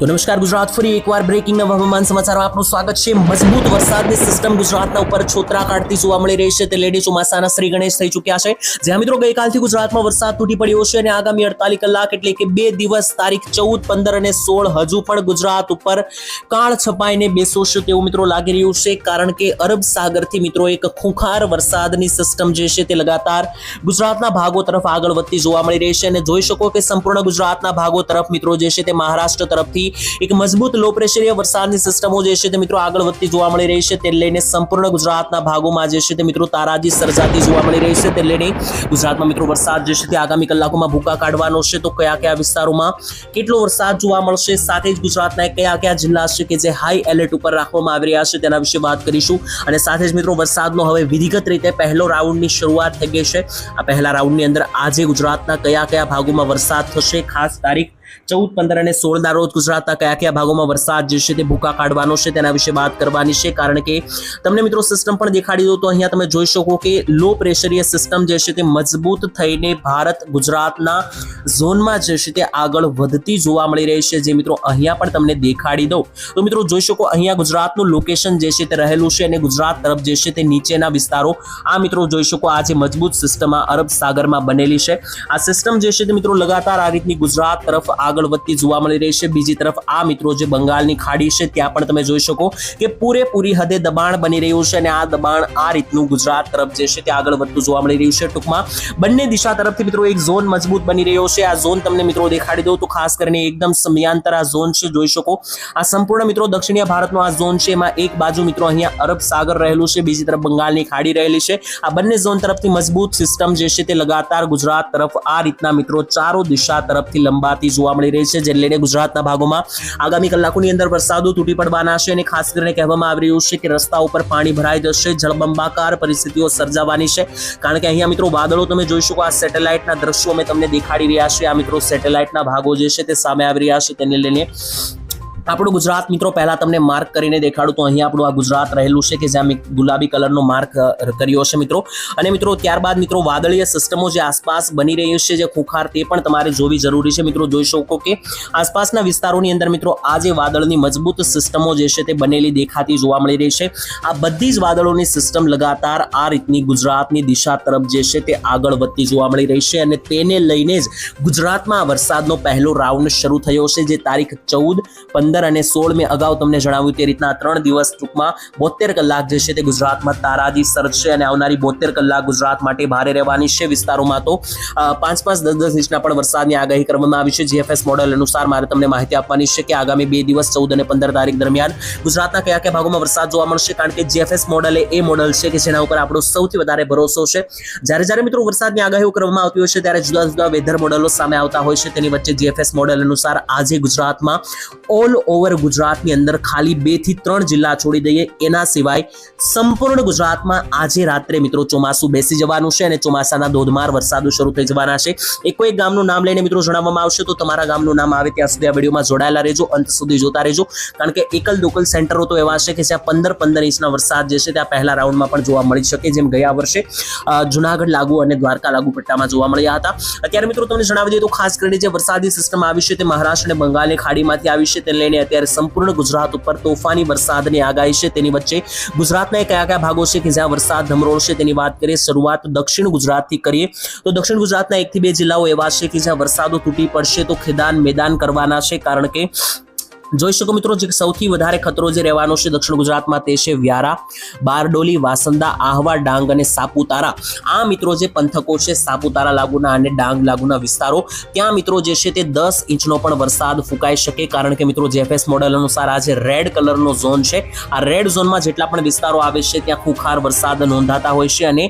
તો નમસ્કાર ગુજરાત, ફરી એકવાર બ્રેકિંગ નવા હવામાન સમાચારમાં આપનું સ્વાગત છે. મજબૂત વરસાદની સિસ્ટમ ગુજરાતના ઉપર છોતરા કાઢતી જોવા મળી રહી છે. તે લેડી ચોમાસાના શ્રી ગણેશ થઈ ચૂક્યા છે. જ્યાં મિત્રો ગઈકાલથી ગુજરાતમાં વરસાદ તૂટી પડ્યો છે અને આગામી અડતાલીસ કલાક એટલે કે બે દિવસ તારીખ ચૌદ, પંદર અને સોળ હજુ પણ ગુજરાત ઉપર કાળ છપાઈને બેસો છે તેવું મિત્રો લાગી રહ્યું છે. કારણ કે અરબ સાગરથી મિત્રો એક ખૂંખાર વરસાદની સિસ્ટમ જે છે તે લગાતાર ગુજરાતના ભાગો તરફ આગળ વધતી જોવા મળી રહી છે. અને જોઈ શકો કે સંપૂર્ણ ગુજરાતના ભાગો તરફ મિત્રો જે છે તે મહારાષ્ટ્ર તરફથી એક મજબૂત લો પ્રેશરીય વરસાદની સિસ્ટમો જે છે તે મિત્રો આગળ વધતી જોવા મળી રહી છે તે લઈને સંપૂર્ણ ગુજરાતના ભાગોમાં જે છે તે મિત્રો તારાજી સર્જાતી જોવા મળી રહી છે તે લઈને ગુજરાતમાં મિત્રો વરસાદ જે છે તે આગામી કલાકોમાં ભૂકા કાઢવાનો છે તો કયા કયા વિસ્તારોમાં કેટલો વરસાદ જોવા મળશે સાથે જ ગુજરાતના કયા કયા જિલ્લા છે કે જે હાઈ એલર્ટ ઉપર રાખવામાં આવી રહ્યા છે તેના વિશે વાત કરીશું અને સાથે જ મિત્રો વરસાદનો હવે વિધિગત રીતે પહેલો રાઉન્ડની શરૂઆત થઈ ગઈ છે આ પહેલા રાઉન્ડની અંદર આજે ગુજરાતના કયા કયા ભાગોમાં વરસાદ થશે ખાસ તારીખ ચૌદ, પંદર અને સોળના રોજ ગુજરાતના કયા કયા ભાગોમાં વરસાદ જે છે તે ભૂકા કાઢવાનો છે તેના વિશે વાત કરવાની છે. કારણ કે તમને મિત્રો સિસ્ટમ પણ દેખાડી દો તો અહીંયા તમે જોઈ શકો કે લો પ્રેશરીય સિસ્ટમ જે છે તે મજબૂત થઈને ભારત ગુજરાતના ઝોનમાં જે છે તે આગળ વધતી જોવા મળી રહી છે. જે મિત્રો અહીંયા પણ તમને દેખાડી દઉં. તો મિત્રો જોઈ શકો અહીંયા ગુજરાતનું લોકેશન જે છે તે રહેલું છે અને ગુજરાત તરફ જે છે તે નીચેના વિસ્તારો આ મિત્રો જોઈ શકો આ જે મજબૂત સિસ્ટમ આ અરબ સાગરમાં બનેલી છે. આ સિસ્ટમ જે છે તે મિત્રો લગાતાર આ રીતની ગુજરાત તરફ આગળ વધતી જોવા મળી રહી છે. બીજી તરફ આ મિત્રો જે બંગાળની ખાડી છે, ત્યાં પણ તમે જોઈ શકો કે પૂરેપૂરી હદે દબાણ બની રહ્યું છે અને આ દબાણ આ રીતનું ગુજરાત તરફ જે છે તે આગળ વધતું જોવા મળી રહ્યું છે. ટૂંકમાં બંને દિશા તરફથી મિત્રો એક ઝોન મજબૂત બની રહ્યો છે. આ ઝોન તમને મિત્રો દેખાડી દઉં તો ખાસ કરીને એકદમ સમયાંતર આ ઝોન છે. જોઈ શકો આ સંપૂર્ણ મિત્રો દક્ષિણીય ભારતનો આ ઝોન છે. એમાં એક બાજુ મિત્રો અહીંયા અરબ સાગર રહેલું છે. બીજી તરફ બંગાળની ખાડી રહેલી છે. આ બંને ઝોન તરફથી મજબૂત સિસ્ટમ જે છે તે લગાતાર ગુજરાત તરફ આ રીતના મિત્રો ચારો દિશા તરફથી લંબાતી જોવા મળી રહી છે, જે લઈને ગુજરાતના ભાગોમાં આગામી કલાકોની અંદર વરસાદો તૂટી પડવાના છે અને ખાસ કરીને કહેવામાં આવી રહ્યું છે કે રસ્તા ઉપર પાણી ભરાઈ જશે, જળબંબાકાર પરિસ્થિતિઓ સર્જાવાની છે. કારણ કે અહીંયા મિત્રો વાદળો તમે જોઈ શકો, આ સેટેલાઇટના દ્રશ્યો અમે તમને દેખાડી રહ્યા છે આ મિત્રો સેટેલાઇટના ભાગો જે છે તે સામે આવી રહ્યા છે, તેને લઈને આપણું ગુજરાત મિત્રો, પહેલા તમને માર્ક કરીને દેખાડું. તો અહીંયા આપણું આ ગુજરાત રહેલું છે કે જ્યાં ગુલાબી કલરનો માર્ક કર્યો છે મિત્રો. અને મિત્રો, ત્યારબાદ મિત્રો, વાદળીય સિસ્ટમો જે આસપાસ બની રહી છે, જે ખુખાર તે પણ તમારે જોવી જરૂરી છે. મિત્રો, જોઈ શકો કે આસપાસના વિસ્તારોની અંદર મિત્રો, આ જે વાદળની મજબૂત સિસ્ટમો જે છે તે બનેલી દેખાતી જોવા મળી રહી છે. આ બધી જ વાદળોની સિસ્ટમ લગાતાર આ રીતની ગુજરાતની દિશા તરફ જે છે તે આગળ વધતી જોવા મળી રહી છે. અને તેને લઈને જ ગુજરાતમાં વરસાદનો પહેલો રાઉન્ડ શરૂ થયો છે, જે તારીખ ચૌદ પંદર અને સોળ મેં અગાઉ તમને જણાવ્યું તે રીતના ત્રણ દિવસ ટૂંકમાં બોતેર કલાક જે છે તે ગુજરાતમાં તારાજી સર્જશે અને આવનારી બોતેર કલાક ગુજરાત માટે ભારે રહેવાની છે વિસ્તારોમાં તો પાંચ પાંચ દસ દસ ઇંચના પણ વરસાદની આગાહી કરવામાં આવી છે. જીએફએસ મોડેલ અનુસાર મારે તમને માહિતી આપવાની છે કે આગામી બે દિવસ ચૌદ અને પંદર તારીખ દરમિયાન ગુજરાતના કયા કયા ભાગોમાં વરસાદ જોવા મળશે, કારણ કે જીએફએસ મોડલ એ મોડલ છે કે જેના ઉપર આપણો સૌથી વધારે ભરોસો છે. જ્યારે જ્યારે મિત્રો વરસાદની આગાહીઓ કરવામાં આવતી હોય છે, ત્યારે જુદા જુદા વેધર મોડલો સામે આવતા હોય છે. તેની વચ્ચે જીએફએસ મોડેલ અનુસાર આજે ગુજરાતમાં ઓલ ઓવર ગુજરાતની અંદર ખાલી બેથી ત્રણ જિલ્લા છોડી દઈએ એના સિવાય સંપૂર્ણ ગુજરાતમાં આજે રાત્રે મિત્રો ચોમાસું બેસી જવાનું છે અને ચોમાસાના ધોધમાર વરસાદો શરૂ થઈ જવાના છે. એક એક ગામનું નામ લઈને મિત્રો જણાવવામાં આવશે તો તમારા ગામનું નામ આવે ત્યાં સુધી આ વિડીયોમાં જોડાયેલા રહેજો, અંત સુધી જોતા રહેજો. કારણ કે એકલ દોકલ સેન્ટરો તો એવા છે કે જ્યાં પંદર પંદર ઇંચના વરસાદ જે છે ત્યાં પહેલા રાઉન્ડમાં પણ જોવા મળી શકે જેમ ગયા વર્ષે જુનાગઢ લાગુ અને દ્વારકા લાગુ પટ્ટામાં જોવા મળ્યા હતા. અત્યારે મિત્રો તમને જણાવી દઈએ તો ખાસ કરીને જે વરસાદી સિસ્ટમ આવી છે તે મહારાષ્ટ્ર અને બંગાળની ખાડીમાંથી આવી છે. તેને લઈને અત્યારે સંપૂર્ણ ગુજરાત ઉપર તોફાની વરસાદની આગાહી છે. તેની વચ્ચે ગુજરાતના કયા કયા ભાગો છે કે જ્યાં વરસાદ ધમરોળશે તેની વાત કરીએ, શરૂઆત દક્ષિણ ગુજરાતથી કરીએ. તો દક્ષિણ ગુજરાતના એકથી બે જિલ્લાઓ એવા છે કે જ્યાં વરસાદો તૂટી પડશે તો ખેદાન મેદાન કરવાના છે. કારણ કે જોઈ શકો મિત્રો જે સૌથી વધારે ખતરો જે રહેવાનો છે દક્ષિણ ગુજરાતમાં તે છે વ્યારા, બારડોલી, વાસંદા, આહવા, ડાંગ અને સાપુતારા. આ મિત્રો જે પંથકો છે સાપુતારા લાગુના અને ડાંગ લાગુના વિસ્તારો, ત્યાં મિત્રો જે છે તે દસ ઇંચનો પણ વરસાદ ફૂંકાઈ શકે કારણ કે મિત્રો જેફએસ મોડેલ અનુસાર આ જે રેડ કલરનો ઝોન છે, આ રેડ ઝોનમાં જેટલા પણ વિસ્તારો આવે છે ત્યાં ખુખાર વરસાદ નોંધાતા હોય છે અને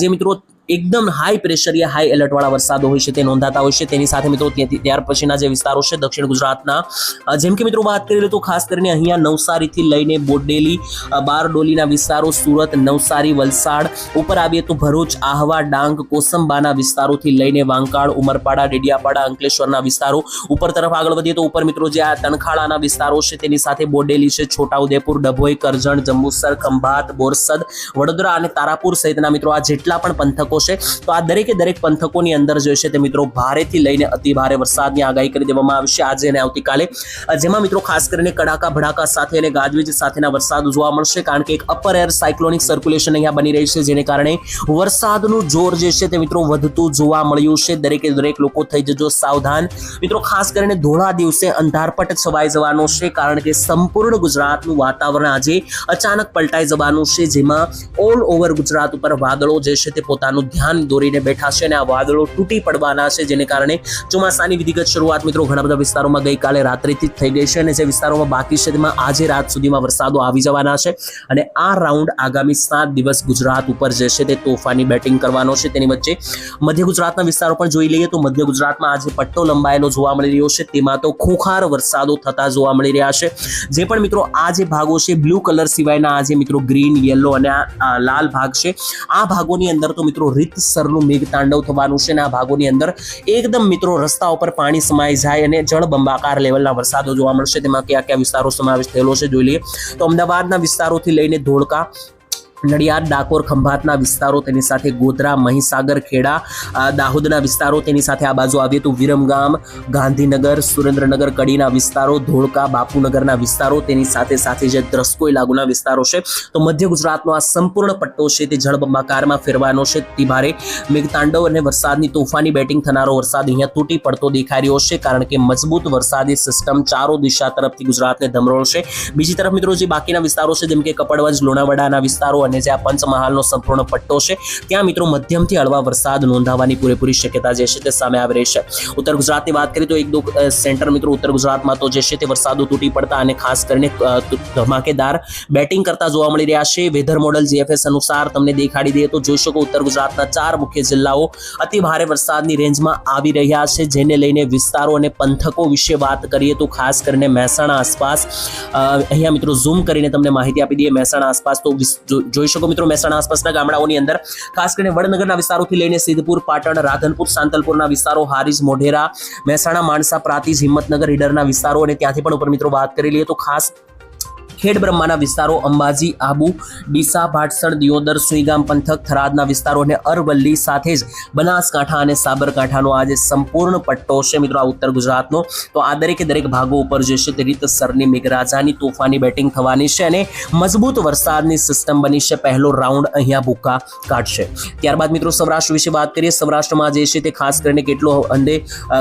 જે મિત્રો એકદમ હાઈ પ્રેશરીય હાઈ એલર્ટવાળા વરસાદો હોય છે, તે નોંધાતા હોય છે. તેની સાથે મિત્રો ત્યાર પછીના જે વિસ્તારો છે, દક્ષિણ ગુજરાતના જેમ કે મિત્રો વાત કરી લે તો ખાસ કરીને અહીંયા નવસારીથી લઈને બોડેલી બારડોલીના વિસ્તારો, સુરત, નવસારી, વલસાડ, ઉપર આવીએ તો ભરૂચ, આહવા, ડાંગ, કોસંબાના વિસ્તારોથી લઈને વાંકાળ, ઉમરપાડા, ડેડિયાપાડા, અંકલેશ્વરના વિસ્તારો. ઉપર તરફ આગળ વધીએ તો ઉપર મિત્રો જે આ તણખાળાના વિસ્તારો છે, તેની સાથે બોડેલી છે, છોટાઉદેપુર, ડભોઈ, કરજણ, જંબુસર, ખંભાત, બોરસદ, વડોદરા અને તારાપુર સહિતના મિત્રો આ જેટલા પણ પંથકો પંથકો છે. તો આ દરેકે દરેક પંથકોની અંદર જે છે તે મિત્રો ભારેથી લઈને અતિ ભારે વરસાદની આગાહી કરી દેવામાં આવશે આજે અને આવતીકાલે. જેમાં મિત્રો ખાસ કરીને કડાકા ભડાકા સાથે અને ગાજવીજ સાથેના વરસાદ જોવા મળશે કારણ કે એક અપર એર સાયક્લોનિક સર્ક્યુલેશન અહીંયા બની રહી છે જેને કારણે વરસાદનું જોર જે છે તે મિત્રો વધતું જોવા મળ્યું છે. દરેકે દરેક લોકો થઈ જજો સાવધાન. મિત્રો ખાસ કરીને ધોળા દિવસે અંધારપટ છવાઈ જવાનો છે કારણ કે સંપૂર્ણ ગુજરાતનું વાતાવરણ આજે અચાનક પલટાઈ જવાનું છે જેમાં ઓલ ઓવર ગુજરાત ઉપર વાદળો જે છે તે પોતાનું ધ્યાન દોરીને બેઠા છે અને આ વાદળો તૂટી પડવાના છે, જેને કારણે ચોમાસાની વિધિગત શરૂઆત મિત્રો ઘણા બધા વિસ્તારોમાં ગઈકાલે રાત્રિથી જ થઈ ગઈ છે અને જે વિસ્તારોમાં બાકી છે, તેમાં આજે રાત સુધીમાં વરસાદો આવી જવાના છે અને આ રાઉન્ડ આગામી સાત દિવસ ગુજરાત ઉપર જે છે તે તોફાની બેટિંગ કરવાનો છે. તેની વચ્ચે મધ્ય ગુજરાતના વિસ્તારો પણ જોઈ લઈએ તો મધ્ય ગુજરાતમાં આજે પટ્ટો લંબાયેલો જોવા મળી રહ્યો છે. તેમાં તો ખોખાર વરસાદો થતા જોવા મળી રહ્યા છે. જે પણ મિત્રો આ જે ભાગો છે, બ્લુ કલર સિવાયના આ જે મિત્રો ગ્રીન, યલો અને લાલ ભાગ છે, આ ભાગોની અંદર તો મિત્રો રીતસરનું મેઘતાંડવ થવાનું છે અને આ ભાગોની અંદર એકદમ મિત્રો રસ્તા ઉપર પાણી સમાઈ જાય અને જળબંબાકાર લેવલના વરસાદો જોવા મળશે. તેમાં કયા કયા વિસ્તારો સમાવેશ થયેલો છે, જોઈ લઈએ. તો અમદાવાદના વિસ્તારોથી લઈને ધોળકા નડિયાદ, ડાકોર, ખંભાતના વિસ્તારો તેની સાથે ગોધરા, મહીસાગર, ખેડા દાહોદના વિસ્તારો તેની સાથે આ બાજુ આવીએ તો વિરમગામ, ગાંધીનગર, સુરેન્દ્રનગર, કડીના વિસ્તારો, ધોળકા, બાપુનગરના વિસ્તારો તેની સાથે સાથે જે દ્રસ્કોઈ લાગુના વિસ્તારો છે, તો મધ્ય ગુજરાતનો આ સંપૂર્ણ પટ્ટો છે તે જળબંબાકારમાં ફેરવાનો છે. તે ભારે મેઘતાંડવ અને વરસાદની તોફાની બેટિંગ થનારો વરસાદ અહીંયા તૂટી પડતો દેખાઈ રહ્યો છે, કારણ કે મજબૂત વરસાદી સિસ્ટમ ચારો દિશા તરફથી ગુજરાતને ધમરોળશે. બીજી તરફ મિત્રો જે બાકીના વિસ્તારો છે, જેમ કે કપડવંજ, લોણાવાડાના વિસ્તારો અને જે આ પંચમહાલનો સંપૂર્ણ પટ્ટો છે, ત્યાં મિત્રો મધ્યમથી હળવા વરસાદ નોંધાવાની પૂરેપૂરી શક્યતા જે છે તે સામે આવી રહી છે. ઉત્તર ગુજરાતની વાત કરીએ તો એક દો સેન્ટર મિત્રો ઉત્તર ગુજરાતમાં તો જે છે તે વરસાદો તૂટી પડતા અને ખાસ કરીને ધમાકેદાર બેટિંગ કરતા જોવા મળી રહ્યા છે. વેધર મોડલ જીએફએસ અનુસાર તમને દેખાડી દઈએ તો જોઈ શકો ઉત્તર ગુજરાતના ચાર મુખ્ય જિલ્લાઓ અતિ ભારે વરસાદની રેન્જમાં આવી રહ્યા છે, જેને લઈને વિસ્તારો અને પંથકો વિશે વાત કરીએ તો ખાસ કરીને મહેસાણા આસપાસ અહીંયા મિત્રો ઝૂમ કરીને તમને માહિતી આપી દઈએ. મહેસાણા આસપાસ તો જોઈ શકો મિત્રો મહેસાણા આસપાસના ગામડાઓની અંદર. ખાસ કરીને વડનગરના વિસ્તારોથી લઈને સિદ્ધપુર, પાટણ, રાધનપુર, સાંતલપુરના વિસ્તારો, હારીજ, મોઢેરા, મહેસાણા, માણસા, પ્રાતિજ, હિંમતનગર, ઈડરના વિસ્તારો અને ત્યાંથી પણ ઉપર મિત્રો વાત કરી લઈએ તો ખાસ ખેડ બ્રહ્માના વિસ્તારો અંબાજી, આબુ, ડીસા, ભાટસણ, દિયોદર, સુઈગામ, પંથક, થરાદના વિસ્તારો અને અરવલ્લી સાથે જ બનાસકાંઠા અને સાબરકાંઠાનો આ જે સંપૂર્ણ પટ્ટો છે. મિત્રો, આ ઉત્તર ગુજરાતનો. તો આ દરેકે દરેક ભાગો ઉપર જે છે તે રીતસરની મેઘરાજાની તોફાની બેટિંગ થવાની છે અને મજબૂત વરસાદની સિસ્ટમ બની છે. પહેલો રાઉન્ડ અહીંયા ભૂકા કાઢશે. ત્યારબાદ મિત્રો, સૌરાષ્ટ્ર વિશે વાત કરીએ. સૌરાષ્ટ્રમાં જે છે તે ખાસ કરીને કેટલો અંદે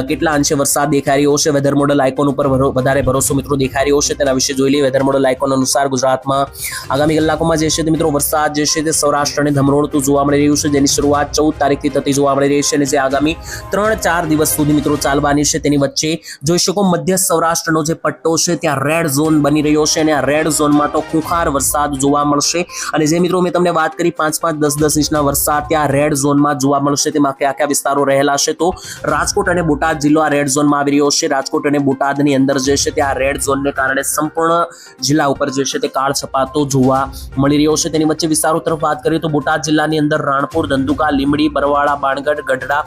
કેટલા અંશે વરસાદ દેખાઈ રહ્યો છે. વેધર મોડલ આઇકોન ઉપર વધારે ભરોસો મિત્રો દેખાઈ રહ્યો છે. તેના વિશે જોઈ લઈએ. વેધર મોડલ આઇકોન અનુસાર ગુજરાતમાં આગામી કલાકોમાં જે છે તે મિત્રો વરસાદ જે છે તે સૌરાષ્ટ્ર અને ધમરોળતું જોવા મળી રહ્યું છે. જેની શરૂઆત ચૌદ તારીખથી થતી જોવા મળી રહી છે અને જે આગામી ત્રણ ચાર દિવસ સુધી મિત્રો ચાલવાની છે તેની વચ્ચે જોઈ શકો મધ્ય સૌરાષ્ટ્રનો જે પટ્ટો છે ત્યાં રેડ ઝોન બની રહ્યો છે અને આ રેડ ઝોનમાં તો ખુખાર વરસાદ જોવા મળશે. અને જે મિત્રો મેં તમને વાત કરી પાંચ પાંચ દસ દસ ઇંચના વરસાદ ત્યાં રેડ ઝોનમાં જોવા મળશે. તેમાં કયા કયા વિસ્તારો રહેલા છે તો રાજકોટ અને બોટાદ જિલ્લો આ રેડ ઝોનમાં આવી રહ્યો છે. રાજકોટ અને બોટાદની અંદર જે છે ત્યાં રેડ ઝોનને કારણે સંપૂર્ણ જિલ્લા ઉપર જે છે તે કાળ છપાતો જોવા મળી રહ્યો છે. તેની વચ્ચે વિસ્તારો તરફ વાત કરીએ તો બોટાદ જિલ્લાની અંદર રાણપુર, ધંધુકા લીમડી બરવાળા, બાણગઢ, ગઢડા,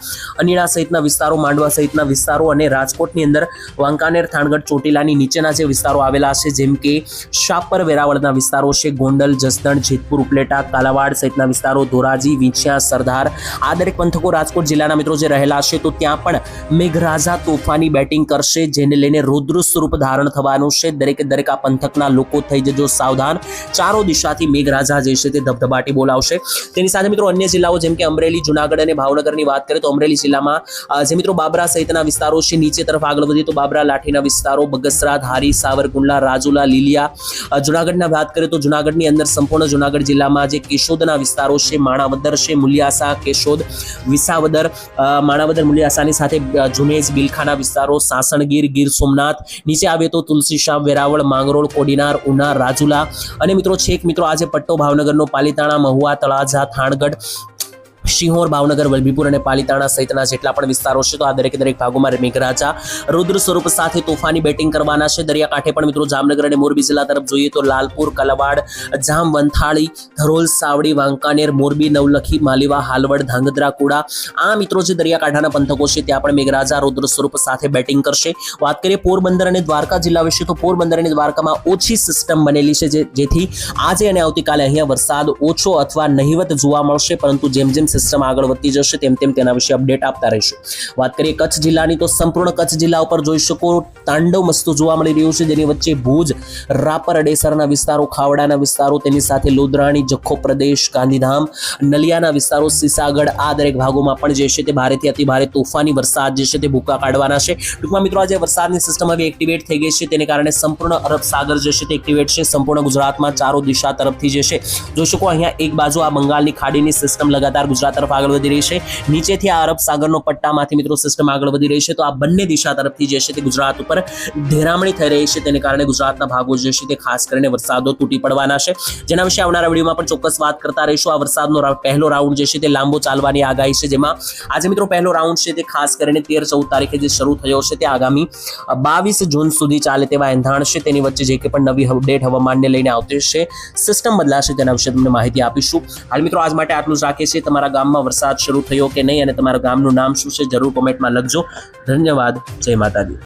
અનીડા સહિતના વિસ્તારો, માંડવા સહિતના વિસ્તારો અને રાજકોટની અંદર વાંકાનેર, થાણગઢ, ચોટીલાની નીચેના જે વિસ્તારો આવેલા છે, જેમ કે શાપર, વેરાવળના વિસ્તારો છે, ગોંડલ, જસદણ, જેતપુર, ઉપલેટા, કાલાવાડ સહિતના વિસ્તારો, ધોરાજી, વિંછિયા, સરદાર આ દરેક પંથકો રાજકોટ જિલ્લાના મિત્રો જે રહેલા છે તો ત્યાં પણ મેઘરાજા તોફાની બેટિંગ કરશે, જેને લઈને રુદ્ર સ્વરૂપ ધારણ થવાનું છે. દરેકે દરેક આ પંથકના લોકો થઈ જજો સાવધાન. ચારો દિશાથી મેઘરાજા જે છે તે ધબધબાટી બોલાવશે. તેની સાથે મિત્રો અન્ય જિલ્લાઓ જેમ કે અમરેલી, જુનાગઢ અને ભાવનગરની વાત કરીએ તો અમરેલી જિલ્લામાં જે મિત્રો બાબરા સહિતના વિસ્તારો છે, નીચે તરફ આગળ વધીએ તો બાબરા લાઠીના વિસ્તારો, બગસરા, ધારી, સાવરકુંડલા, રાજુલા, લીલિયા જુનાગઢના વાત કરીએ તો જુનાગઢની અંદર સંપૂર્ણ જુનાગઢ જિલ્લામાં જે કેશોદના વિસ્તારો છે, માણાવદર છે, મુલિયાસા, કેશોદ, વિસાવદર માણાવદર, મુલિયાસાની સાથે જુનેજ બિલખાના વિસ્તારો, સાસણગીર, ગીર સોમનાથ, નીચે આવે તો તુલસીશામ વેરાવળ, માંગરોળ, કોડીનાર ઉના રાજુલા. અને મિત્રો છેક મિત્રો આજે પટ્ટો ભાવનગરનો પાલીતાણા મહુવા તળાજા થાણગઢ શિહોર, ભાવનગર, વલભીપુર અને પાલીતાણા સહિતના જેટલા પણ વિસ્તારો છે, તો આ દરેકે દરેક ભાગોમાં મેઘરાજા રુદ્ર સ્વરૂપ સાથે તોફાની બેટિંગ કરવાના છે. દરિયાકાંઠે પણ મિત્રો જામનગર અને મોરબી જિલ્લા તરફ જોઈએ તો લાલપુર, કલવાડ, જામ, વંથાળી, ધરોલ, સાવડી, વાંકાનેર, મોરબી, નવલખી, માલીવા, હાલવડ, ધાંગધ્રા, કુડા આ મિત્રો જે દરિયાકાંઠાના પંથકો છે, ત્યાં પણ મેઘરાજા રુદ્ર સ્વરૂપ સાથે બેટિંગ કરશે. વાત કરીએ પોરબંદર અને દ્વારકા જિલ્લા વિશે, તો પોરબંદર અને દ્વારકામાં ઓછી સિસ્ટમ બનેલી છે જેથી આજે અને આવતીકાલે અહીંયા વરસાદ ઓછો અથવા નહિવત જોવા મળશે, પરંતુ જેમ જેમ સિસ્ટમ આગળ વધતી જશે, તેમ તેમ તેના વિશે અપડેટ આપતા રહીશું. વાત કરીએ કચ્છ જિલ્લાની, તો સંપૂર્ણ કચ્છ જિલ્લા ઉપર જોઈ શકો તાંડવ મસ્તું જોવા મળી રહ્યું છે. જેની વચ્ચે ભુજ, રાપર, અડેસરના વિસ્તારો, ખાવડાના વિસ્તારો, તેની સાથે લોધરાણી, જખો પ્રદેશ, ગાંધીધામ, નલિયાના વિસ્તારો, સીસાગઢ, આ દરેક ભાગોમાં પણ જે છે તે ભારેથી અતિ ભારે તોફાની વરસાદ જે છે તે ભૂકા કાઢવાના છે. ટૂંકમાં મિત્રો, આજે વરસાદની સિસ્ટમ હવે એક્ટિવેટ થઈ ગઈ છે. તેને કારણે સંપૂર્ણ અરબ સાગર જે છે તે એક્ટિવેટ છે. સંપૂર્ણ ગુજરાતમાં ચારો દિશા તરફથી જે છે, જોઈ શકો અહીંયા એક બાજુ આ બંગાળની ખાડીની સિસ્ટમ લગાતાર ગુજરાત તરફ આગળ વધી રહી છે. નીચેથી આ અરબ સાગરનો પટ્ટામાંથી મિત્રો સિસ્ટમ આગળ વધી રહી છે. તો આ બંને દિશા તરફથી જે છે તે ગુજરાત ઉપર ધેરામણી થઈ રહી છે. તેને કારણે ગુજરાતના ભાગો જે છે તે ખાસ કરીને વરસાદો તૂટી પડવાના છે. જેના વિશે આવનારા વિડીયોમાં પણ ચોક્કસ વાત કરતા રહીશું. આ વરસાદનો પહેલો રાઉન્ડ જે છે તે લાંબો ચાલવાની આગાહી છે. જેમાં આજે મિત્રો પહેલો રાઉન્ડ છે તે ખાસ કરીને તેર ચૌદ તારીખે જે શરૂ થયો છે તે આગામી બાવીસ જૂન સુધી ચાલે તેવા એંધાણ છે. તેની વચ્ચે જે કે પણ નવી અપડેટ હવામાનને લઈને આવતી છે સિસ્ટમ બદલાશે તેના વિશે તમને માહિતી આપીશું. હાલ મિત્રો આજ માટે આટલું જ રાખીએ છીએ. તમારા ગામમાં વરસાદ શરૂ થયો કે નહીં અને તમારા ગામનું નામ શું છે જરૂર કોમેન્ટમાં લખજો. ધન્યવાદ. જય માતાજી.